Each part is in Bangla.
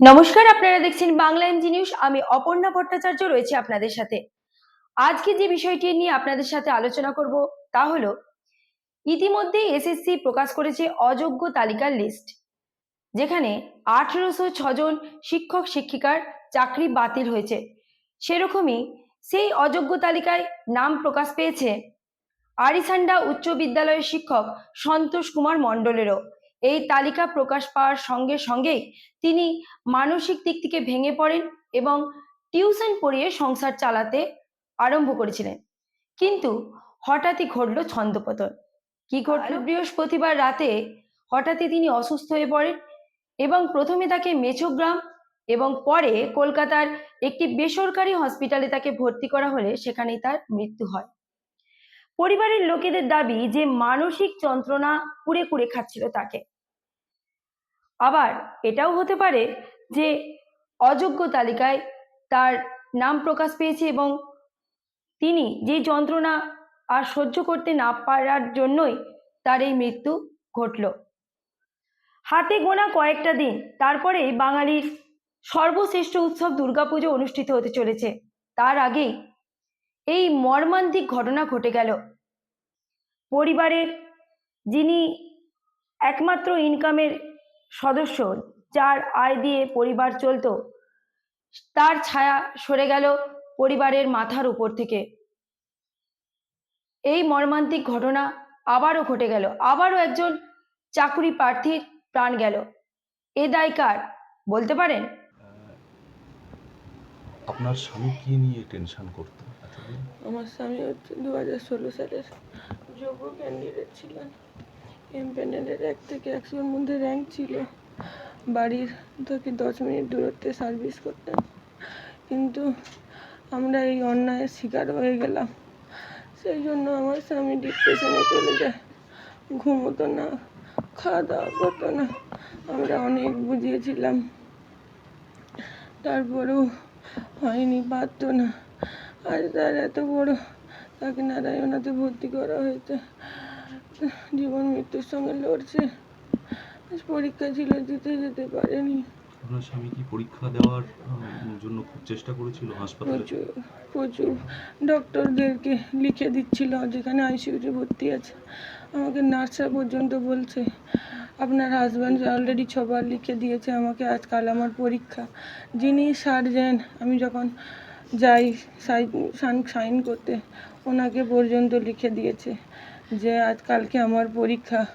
নমস্কার, আপনারা দেখছেন বাংলা এমজি নিউজ। আমি অপর্ণা ভট্টাচার্য রয়েছে আপনাদের সাথে। আজকে যে বিষয়টি নিয়ে আপনাদের সাথে আলোচনা করব তা হলো ইতিমধ্যে এসএসসি প্রকাশ করেছে অযোগ্য তালিকার লিস্ট যেখানে আঠেরোশো ছজন শিক্ষক, শিক্ষিকার চাকরি বাতিল হয়েছে। সেরকমই সেই অযোগ্য তালিকায় নাম প্রকাশ পেয়েছে আরিসান্ডা উচ্চ বিদ্যালয়ের শিক্ষক সন্তোষ কুমার মণ্ডলেরও। এই তালিকা প্রকাশ পাওয়ার সঙ্গে সঙ্গেই তিনি মানসিক দিক থেকে ভেঙে পড়েন এবং টিউশন পড়িয়ে সংসার চালাতে আরম্ভ করেছিলেন। কিন্তু হঠাৎই ঘটল ছন্দপতন। কি ঘটল? বৃহস্পতিবার রাতে হঠাৎই তিনি অসুস্থ হয়ে পড়েন এবং প্রথমে তাকে মেছোগ্রাম এবং পরে কলকাতার একটি বেসরকারি হসপিটালে তাকে ভর্তি করা হলে সেখানেই তার মৃত্যু হয়। পরিবারের লোকেদের দাবি যে মানসিক যন্ত্রণা কুড়ে কুড়ে খাচ্ছিল তাকে। আবার এটাও হতে পারে যে অযোগ্য তালিকায় তার নাম প্রকাশ পেয়েছে এবং তিনি যে যন্ত্রণা আর সহ্য করতে না পারার জন্যই তার এই মৃত্যু ঘটল। হাতে গোনা কয়েকটা দিন তারপরেই বাঙালির সর্বশ্রেষ্ঠ উৎসব দুর্গাপুজো অনুষ্ঠিত হতে চলেছে। তার আগেই এই মর্মান্তিক ঘটনা ঘটে গেল। পরিবারের যিনি একমাত্র ইনকামের সদস্য যার আয় দিয়ে পরিবার চলতো তার ছায়া সরে গেল পরিবারের মাথার উপর থেকে। এই মর্মান্তিক ঘটনা আবারও ঘটে গেল আবারও একজন চাকুরি প্রার্থীর প্রাণ গেল। এ দায় কার বলতে পারেন? আপনার স্বামী কি নিয়ে টেনশন করতো আমার স্বামী হচ্ছে দু হাজার ষোলো সালের যোগ্য ক্যান্ডিডেট ছিলেন। এম প্যানেলের এক থেকে একশোর মধ্যে র্যাঙ্ক ছিল। বাড়ির থেকে দশ মিনিট দূরত্বে সার্ভিস করতেন। কিন্তু আমরা এই অন্যায়ের শিকার হয়ে গেলাম। সেই জন্য আমার স্বামী ডিপ্রেশনে চলে যায়। ঘুমোতো না, খাওয়া দাওয়া করতো না। আমরা অনেক বুঝিয়েছিলাম। তারপরেও হয়নি, পারতো না। আজ তার এত বড়, তাকে নারায়ণাতে ভর্তি করা হয়েছে। জীবন মৃত্যুর সঙ্গে লড়ছে। আজ পরীক্ষা ছিল দিতে যেতে পারেনি। আপনার স্বামী কি পরীক্ষা দেওয়ার জন্য খুব চেষ্টা করেছিল হাসপাতালে? প্রচুর প্রচুর। ডক্টরদেরকে লিখে দিচ্ছিল যেখানে আইসিইউতে ভর্তি আছে। আমাকে নার্সরা পর্যন্ত বলছে আপনার হাজব্যান্ড অলরেডি ছবার লিখে দিয়েছে আমাকে আজকাল আমার পরীক্ষা। যিনি সার্জেন আমি যখন যাই সাইন সাইন করতে ওনাকে পর্যন্ত লিখে দিয়েছে। যে আজ কালকে আমার পরীক্ষা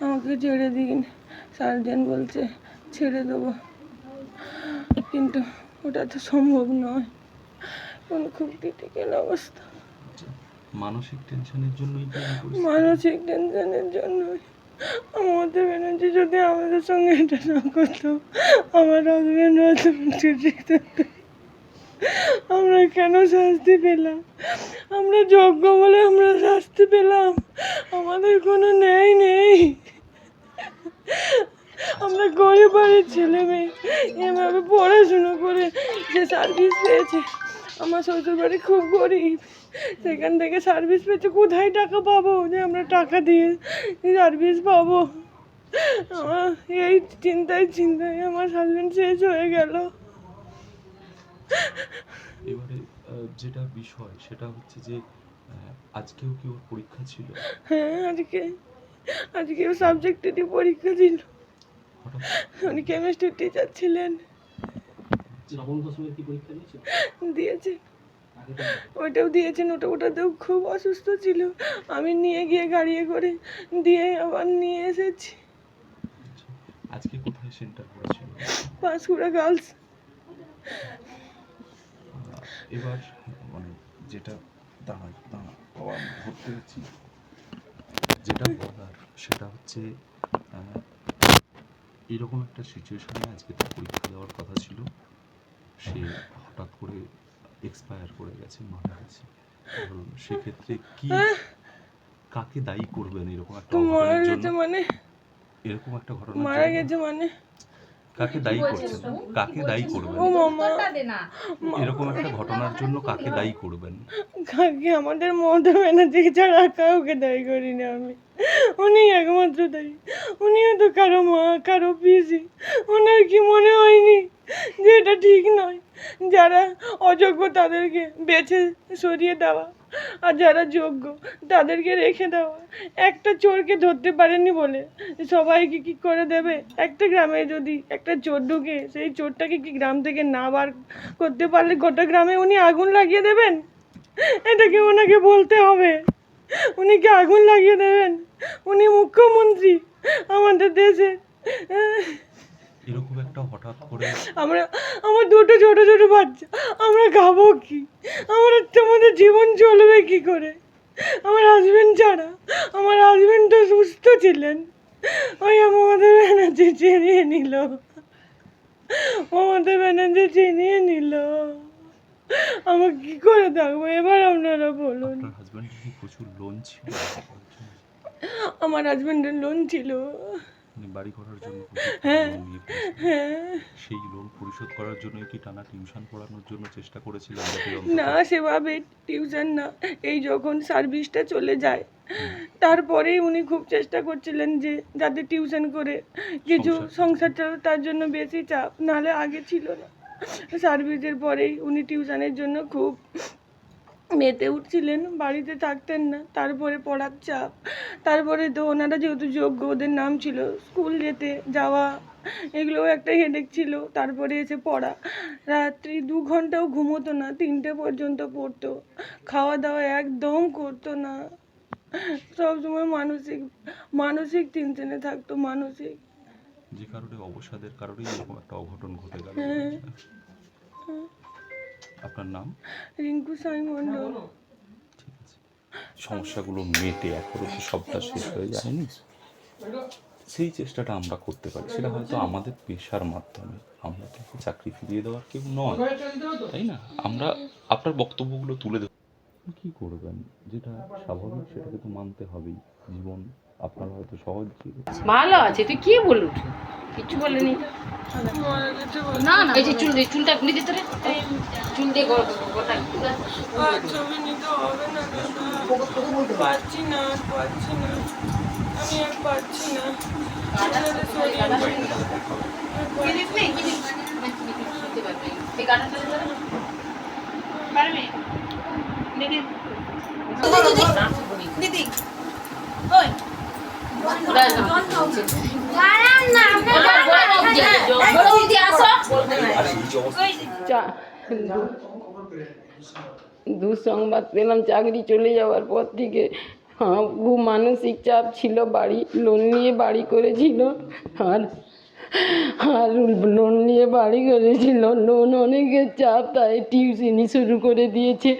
আমাকে ছেড়ে দিন। সার্জেন বলছে ছেড়ে দেবো। কিন্তু ওটা তো সম্ভব নয়। কোন খুব ক্রিটিক্যাল অবস্থা? মানসিক টেনশনের জন্যই? মানসিক টেনশনের জন্যই। আমাদের বেরোচ্ছে যদি আমাদের সঙ্গে এটা না করতো আমার হাজব্যান্ড হয়তো ঠিক থাকতো আমরা কেন শাস্তি পেলাম? আমরা যোগ্য বলে আমরা শাস্তি পেলাম। আমাদের কোনো ন্যায় নেই। আমরা গরিব বাড়ির ছেলে মেয়ে, এভাবে পড়াশুনো করে যে সার্ভিস পেয়েছে। আমার শ্বশুর বাড়ি খুব গরিব। সেখান থেকে সার্ভিস পেয়েছে, কোথায় টাকা পাবো? যে আমরা টাকা দিয়ে সার্ভিস পাবো। আমার এই চিন্তায় চিন্তায় আমার হাজবেন্ড শেষ হয়ে গেল। এবারে যেটা বিষয়, সেটা হচ্ছে যে আজকেও কি ওর পরীক্ষা ছিল? হ্যাঁ আজকে আজকে সাবজেক্টেরই পরীক্ষা ছিল। উনি কেমিস্ট্রি টিচার ছিলেন। নবম দশমের কি পরীক্ষা দিয়েছিল? দিয়েছে। আগে ওটাও দিয়েছেন ওটা ওটাতেও খুব অসুস্থ ছিল। আমি নিয়ে গিয়ে গাড়িয়ে করে দিয়ে আবার নিয়ে এসেছি। আচ্ছা, আজকে কোথায় সেন্টার করেছিল পাঁশকুড়া গার্লস। এবার মানে যেটা দাঁড়া বাবা, ধরতে গেছি যেটা বলার সেটা হচ্ছে এরকম একটা সিচুয়েশনে আজকে তার পরীক্ষা দেওয়ার কথা ছিল। সে হঠাৎ করে এক্সপায়ার করে গেছে মারা গেছে। সেক্ষেত্রে কি কাকে দায়ী করবেন এরকম একটা তো গেছে জন্য? মানে? এরকম একটা ঘটনা মারা গেছে মানে? কাকে দায়ী করছেন? কাকে দায়ী করবেন? ও মামা। এরকম একটা ঘটনার জন্য কাকে দায়ী করবেন? কাকে? আমাদের মমতা ব্যানার্জি ছাড়া কাউকে দায়ী করি না আমি। উনি একমাত্র দায়ী। উনিও তো কারও মা, কারও পিসি। ওনার কি মনে হয়নি যে এটা ঠিক নয়? যারা অযোগ্য তাদেরকে বেছে সরিয়ে দেওয়া আর যারা যোগ্য তাদেরকে রেখে দেওয়া। একটা চোরকে ধরতে পারেনি বলে সবাইকে কি করে দেবে? একটা গ্রামে যদি একটা চোর ঢুকে, সেই চোরটাকে কি গ্রাম থেকে না বার করতে পারলে গোটা গ্রামে উনি আগুন লাগিয়ে দেবেন? এটাকে ওনাকে বলতে হবে? উনি কি আগুন লাগিয়ে দেবেন? উনি মুখ্যমন্ত্রী আমাদের দেশে। এরকম একটা হঠাৎ করে আমরা আমার দুটো ছোট ছোট বাচ্চা আমরা খাব কি? আমরা আমাদের জীবন চলবে কি করে? আমার হাজবেন্ড ছাড়া আমার হাজবেন্ড তো সুস্থ ছিলেন। ওই মমতা ব্যানার্জি চিনিয়ে নিল। মমতা ব্যানার্জি চিনিয়ে নিল। আমার কি করে থাকব এবার আপনারা বলুন। কি প্রচুর লোন ছিল আমার হাজবেন্ডের লোন ছিল মানে বাড়ি করার জন্য প্রচুর হ্যাঁ। লোন নিয়ে ফেলেছিলেন। হ্যাঁ সেই লোন পরিশোধ করার জন্য কি টানা টিউশন পড়ানোর জন্য চেষ্টা করেছিলেন না সেভাবে টিউশন না এই যখন সার্ভিসটা চলে যায় তারপরেই উনি খুব চেষ্টা করছিলেন যে যাতে টিউশন করে কিছু সংসার। সংসার তার জন্য বেশি চাপ নাহলে আগে ছিল না সার্ভিসের পরেই উনি টিউশনের জন্য খুব মেতে উঠছিলেন বাড়িতে থাকতেন না। তারপরে পড়ার চাপ। তারপরে তো ওনারা যেহেতু যোগ্য ওদের নাম ছিল স্কুল যেতে যাওয়া এগুলোও একটা হেডেক ছিল। তারপরে এসে পড়া। রাত্রি দু ঘন্টাও ঘুমোতো না তিনটে পর্যন্ত পড়তো। খাওয়া দাওয়া একদম করতো না। সবসময় মানসিক মানসিক টেনশনে থাকতো মানসিক। যে কারণে অবসাদের কারণেই এরকম একটা অঘটন ঘটে গেল। হ্যাঁ। আপনার নাম? রিঙ্কু সাই মণ্ডল সমস্যাগুলো মেটে এখনও তো সবটা শেষ হয়ে যায়নি? সেই চেষ্টাটা আমরা করতে পারি। সেটা হয়তো আমাদের পেশার মাধ্যমে। আমরা তাকে চাকরি ফিরিয়ে দেওয়ার কেউ নয় তাই না? আমরা আপনার বক্তব্যগুলো তুলে দেব কি করবেন? যেটা স্বাভাবিক সেটাকে তো মানতে হবেই। জীবন আপনার হয়তো সহজ ভালো আছে তুই কি বললু কিছু বলেনি। না না এই যে চুল দিয়ে চুলটা খুলে দিতে রে চুল দিয়ে গোটা ছবি নিতে হবে না দাদা না আর না আমি আর না পারবে দেখি দিদি ওই দুঃসংবাদ পেলাম, চাকরি চলে যাওয়ার পর থেকে। হ্যাঁ মানসিক চাপ ছিল, বাড়ি লোন নিয়ে বাড়ি করেছিল। আর আর লোন নিয়ে বাড়ি করেছিল লোন অনেকের চাপ তাই টিউশনি শুরু করে দিয়েছে।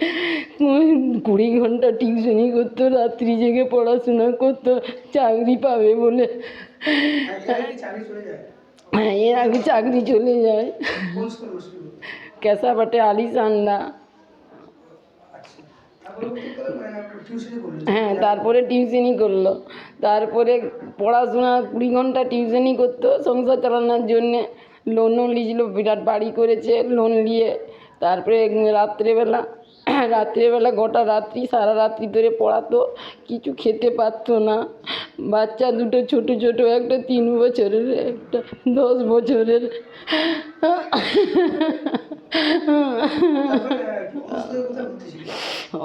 কুড়ি ঘণ্টা টিউশনি করতো রাত্রি জেগে পড়াশোনা করতো চাকরি পাবে বলে। হ্যাঁ এর আগে চাকরি চলে যায়। ক্যাসাপাটে আলিসান্ডা হ্যাঁ তারপরে টিউশনি করল। তারপরে পড়াশোনা কুড়ি ঘণ্টা টিউশনি করতো, সংসার চালানোর জন্যে। লোনও নিয়েছিল, বিরাট বাড়ি করেছে লোন নিয়ে। তারপরে রাত্রেবেলা রাত্রেবেলা গোটা রাত্রি, সারা রাত্রি ধরে পড়াতো, কিছু খেতে পারতো না। বাচ্চা দুটো, ছোট ছোট, একটা তিন বছরের, একটা দশ বছরের।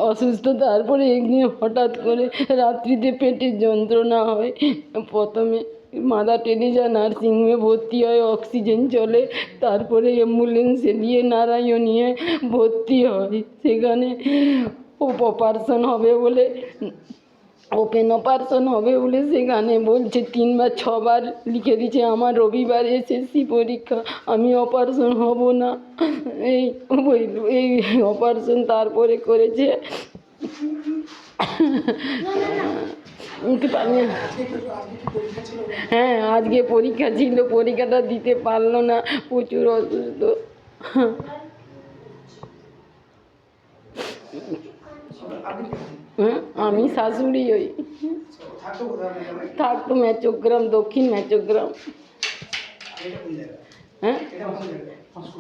অসুস্থ, তারপরে একদিন হঠাৎ করে রাত্রিতে পেটের যন্ত্রণা হয়। প্রথমে মাদা টেরিজা নার্সিংহোমে ভর্তি হয়, অক্সিজেন চলে, তারপরে অ্যাম্বুলেন্সে নিয়ে, নারায়ণীয়ে ভর্তি হয়। সেখানে অপারেশন হবে বলে, ওপেন অপারেশন হবে বলে সেখানে বলছে, তিনবার, ছবার লিখে দিচ্ছে, আমার রবিবার এসএসসি পরীক্ষা, আমি অপারেশন হব না। এই এই অপারেশন তারপরে করেছে। হ্যাঁ আজকে পরীক্ষা ছিল, পরীক্ষাটা দিতে পারল না, প্রচুর অসুস্থ। হ্যাঁ আমি শাশুড়ি ওই। থাকতো ম্যাচোগ্রাম, দক্ষিণ ম্যাচোগ্রাম। হ্যাঁ?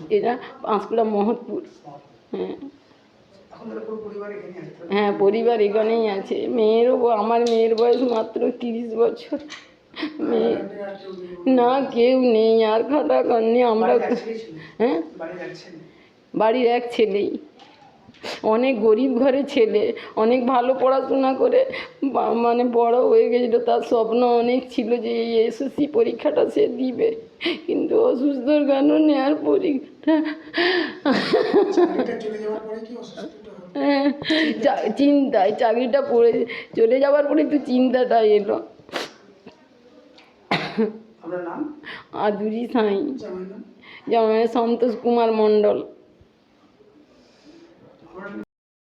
এটা পাঁশকুড়া মহৎপুর হ্যাঁ। হ্যাঁ পরিবার এখানেই আছে। মেয়েরও আমার মেয়ের বয়স মাত্র তিরিশ বছর। মেয়ে না, কেউ নেই। আর খাটা কান্নি আমরা হ্যাঁ? বাড়ির এক ছেলেই। অনেক গরিব ঘরে ছেলে। অনেক ভালো পড়াশোনা করে মানে বড় হয়ে গেছিল। তার স্বপ্ন অনেক ছিল যে এই এসএসসি পরীক্ষাটা সে দিবে। কিন্তু অসুস্থর গানও নেওয়ার পরীক্ষা হ্যাঁ চিন্তায় চাকরিটা পড়ে চলে যাওয়ার পরে একটু চিন্তাটা এলো। আদুরি সাঁই। জামাই যেমন সন্তোষ কুমার মণ্ডল।